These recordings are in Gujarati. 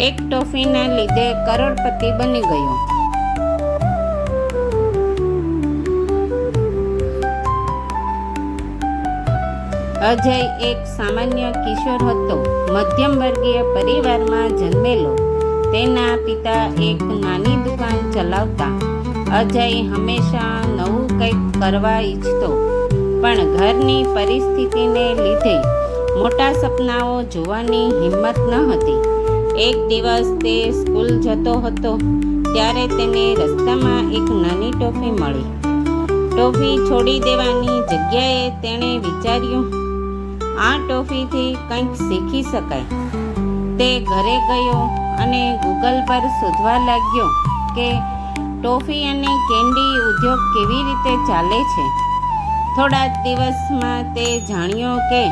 એક ટોફીને લીધે કરોડપતિ બની ગયો. અજય એક સામાન્ય કિશોર હતો. મધ્યમ વર્ગીય પરિવારમાં જન્મેલો. તેના પિતા એક નાની દુકાન ચલાવતા. અજય હંમેશા નવું કંઈક કરવા ઈચ્છતો. પણ ઘરની પરિસ્થિતિને લીધે મોટા સપનાઓ જોવાની હિંમત ન હતી. એક દિવસ તે સ્કૂલ જતો હતો, ત્યારે તેને રસ્તામાં એક નાની ટોફી મળી. ટોફી છોડી દેવાની જગ્યાએ તેણે વિચાર્યું, આ ટોફીથી કંઈક શીખી શકાય. તે ઘરે ગયો અને ગૂગલ પર શોધવા લાગ્યો કે ટોફી અને કેન્ડી ઉદ્યોગ કેવી રીતે ચાલે છે. થોડા દિવસમાં તે જાણ્યો કે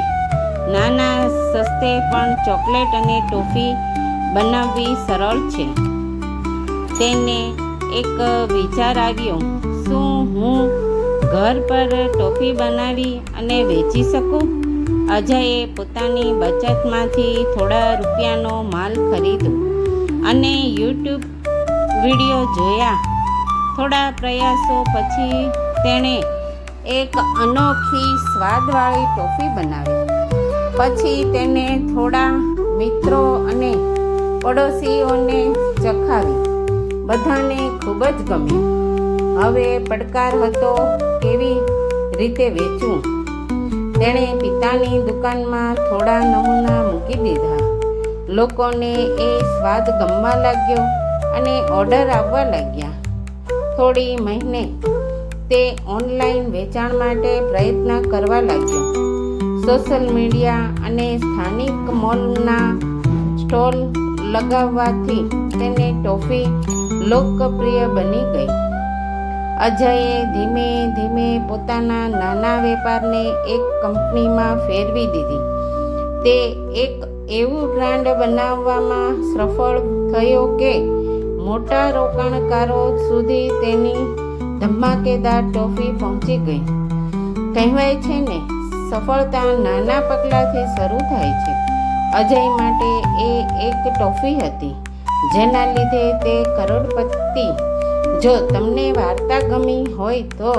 નાના સસ્તે પણ ચોકલેટ અને ટોફી બનાવવી સરળ છે. તેને એક વિચાર આવ્યો, શું હું ઘર પર ટોફી બનાવી અને વેચી શકું? અજયે પોતાની બચતમાંથી થોડા રૂપિયાનો માલ ખરીદ્યો અને યુટ્યુબ વીડિયો જોયા. થોડા પ્રયાસો પછી તેણે એક અનોખી સ્વાદવાળી ટોફી બનાવી. પછી તેને થોડા મિત્રો અને પડોશીઓને ચખાવી. બધાને ખૂબ જ ગમ્યું. હવે પડકાર હતો કેવી રીતે વેચવું? તેણે પિતાની દુકાનમાં થોડા નમૂના મૂકી દીધા. લોકોને એ સ્વાદ ગમવા લાગ્યો અને ઓર્ડર આવવા લાગ્યા. થોડી મહિને તે ઓનલાઈન વેચાણ માટે પ્રયત્ન કરવા લાગ્યો. સોશિયલ મીડિયા અને સ્થાનિક મોલના સ્ટોલ લગાવવાથી તેને ટોફી લોકપ્રિય બની ગઈ. અજયે ધીમે ધીમે પોતાના નાના વેપારને એક કંપનીમાં ફેરવી દીધી. તે એક એવું બ્રાન્ડ બનાવવામાં સફળ થયો કે મોટા રોકાણકારો સુધી તેની ધમાકેદાર ટોફી પહોંચી ગઈ. કહેવાય છે ને, સફળતા નાના પગલાંથી શરૂ થાય છે. અજય માટે એ એક ટોફી હતી. જેના લીધે તે કરોડપતિ. જો તમને વાર્તા ગમી હોય તો